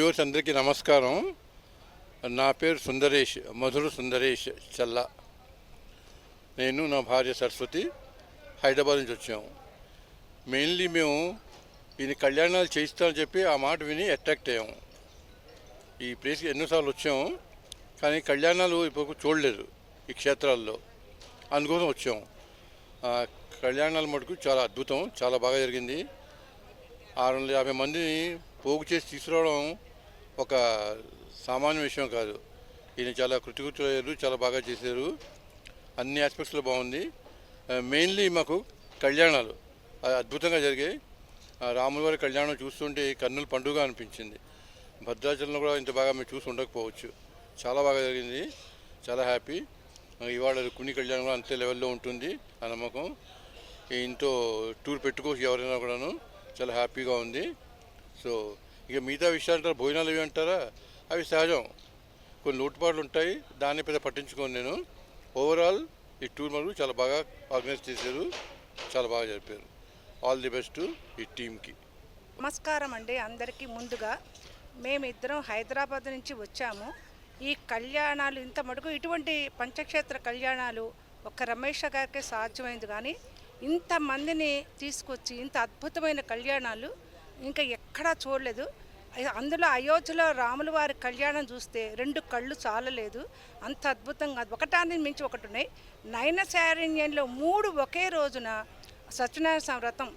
Viewers అందరికీ నమస్కారం. నా పేరు సుందరేష్ మధుర సుందరేష్ చల్ల. నేను నా భార్య సరస్వతి హైదరాబాద్ నుంచి వచ్చాము మెయిన్లీ మేము ఈయన కళ్యాణాలు చేయిస్తామని చెప్పి ఆ మాట విని అట్రాక్ట్ అయ్యాము ఈ ప్లేస్కి ఎన్నోసార్లు వచ్చాము కానీ కళ్యాణాలు ఇప్పుడు చూడలేదు ఈ క్షేత్రాల్లో. అందుకోసం వచ్చాము కళ్యాణాల మటుకు చాలా అద్భుతం చాలా బాగా జరిగింది. ఆరు వందల యాభై మందిని పోగు చేసి తీసుకురావడం ఒక సామాన్య విషయం కాదు. ఈయన చాలా కృతకృత్యులయ్యారు చాలా బాగా చేశారు. అన్ని ఆస్పెక్ట్స్లో బాగుంది. మెయిన్లీ మాకు కళ్యాణాలు అది అద్భుతంగా జరిగాయి. రాములవారి కళ్యాణం చూస్తుంటే కన్నుల పండుగ అనిపించింది. భద్రాచలంలో కూడా ఇంత బాగా మేము చూసి ఉండకపోవచ్చు. చాలా బాగా జరిగింది. చాలా హ్యాపీ ఇవాళ కుని కళ్యాణం కూడా అంతే లెవెల్లో ఉంటుంది ఆ నమ్మకం. ఇంతో టూర్ పెట్టుకోవచ్చు ఎవరైనా కూడాను. చాలా హ్యాపీగా ఉంది. సో ఇక మిగతా విషయాలు అంటారు భోజనాలు ఇవి అంటారా? అవి సహజం. కొన్ని లోటుపాట్లు ఉంటాయి. దాన్ని పెద్ద పట్టించుకోను నేను. ఓవరాల్ ఈ టూర్ మనకు చాలా బాగా ఆర్గనైజ్ చేశారు. చాలా బాగా జరిపారు. ఆల్ ది బెస్ట్ ఈ టీంకి నమస్కారం అండి అందరికీ ముందుగా. మేమిద్దరం హైదరాబాద్ నుంచి వచ్చాము. ఈ కళ్యాణాలు ఇంత మటుకు ఇటువంటి పంచక్షేత్ర కళ్యాణాలు ఒక రమేష్ గారికి సాధ్యమైంది కానీ ఇంతమందిని తీసుకొచ్చి ఇంత అద్భుతమైన కళ్యాణాలు ఇంకా ఎక్కడా చూడలేదు. అందులో అయోధ్యలో రాముల వారి కళ్యాణం చూస్తే రెండు కళ్ళు చాలలేదు. అంత అద్భుతంగా ఒకటాన్ని మించి ఒకటి ఉన్నాయి నయనశారణ్యంలో మూడు ఒకే రోజున సత్యనారాయణ స్వామి వ్రతం.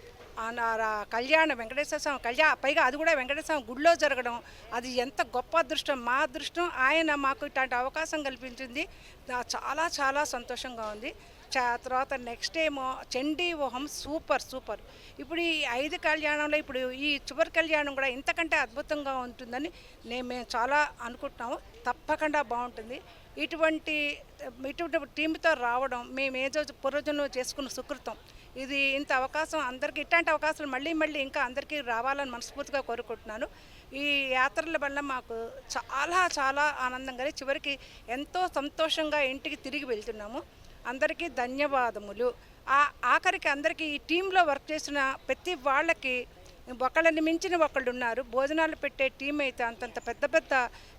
రా- కళ్యాణ వెంకటేశ్వర స్వామి కళ్యాణ పైగా అది కూడా వెంకటేశ్వర స్వామి గుడిలో జరగడం. అది ఎంత గొప్ప అదృష్టం. మా అదృష్టం. ఆయన మాకు ఇట్లాంటి అవకాశం కల్పించింది. చాలా చాలా సంతోషంగా ఉంది. చా- తర్వాత నెక్స్ట్ ఏమో చండీ ఓహం సూపర్ సూపర్. ఇప్పుడు ఈ ఐదు కళ్యాణంలో ఇప్పుడు ఈ చివరి కళ్యాణం కూడా ఇంతకంటే అద్భుతంగా ఉంటుందని నేను మేము చాలా అనుకుంటున్నాము. తప్పకుండా బాగుంటుంది. ఇటువంటి ఇటువంటి టీంతో రావడం మేము ఏదో పూర్వజన్మ చేసుకున్న సుకృతం. ఇది ఇంత అవకాశం అందరికీ ఇట్లాంటి అవకాశాలు మళ్ళీ మళ్ళీ ఇంకా అందరికీ రావాలని మనస్ఫూర్తిగా కోరుకుంటున్నాను. ఈ యాత్రల వల్ల మాకు చాలా చాలా ఆనందంగా చివరికి ఎంతో సంతోషంగా ఇంటికి తిరిగి వెళ్తున్నాము. అందరికీ ధన్యవాదములు. ఆ ఆఖరికి అందరికీ ఈ టీంలో వర్క్ చేసిన ప్రతి వాళ్ళకి ఒకళ్ళని మించిన ఒకళ్ళు ఉన్నారు భోజనాలు పెట్టే టీం అయితే అంతంత పెద్ద పెద్ద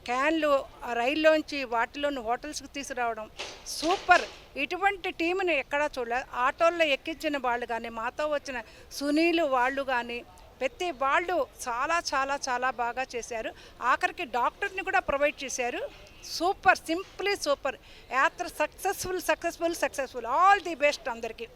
క్యాన్లు ఆ రైల్లోంచి వాటిలోని హోటల్స్కి తీసుకురావడం సూపర్. ఇటువంటి టీంని ఎక్కడా చూడలేదు ఆటోల్లో ఎక్కించిన వాళ్ళు కానీ మాతో వచ్చిన సునీలు వాళ్ళు కానీ ప్రతి వాళ్ళు చాలా చాలా చాలా బాగా చేశారు. ఆఖరికి డాక్టర్ని కూడా ప్రొవైడ్ చేశారు. Super simply super. యాత్ర successful successful successful all the best అందరికీ.